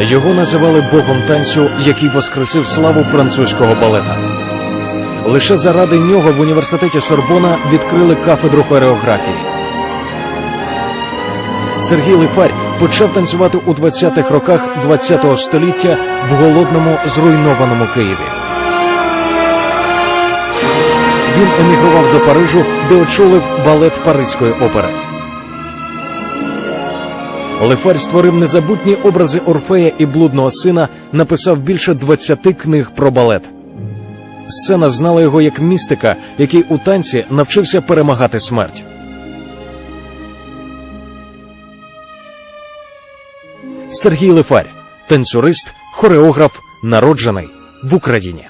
Його називали богом танцю, який воскресив славу французького балета. Лише заради нього в університеті Сорбона відкрили кафедру хореографії. Сергій Лифарь почав танцювати у 20-х роках ХХ століття в голодному зруйнованому Києві. Він емігрував до Парижу, де очолив балет Паризької опери. Лефарь створив незабутні образи Орфея і блудного сина, написав більше 20 книг про балет. Сцена знала його як містика, який у танці навчився перемагати смерть. Сергій Лифарь, танцюрист, хореограф, народжений в Україні.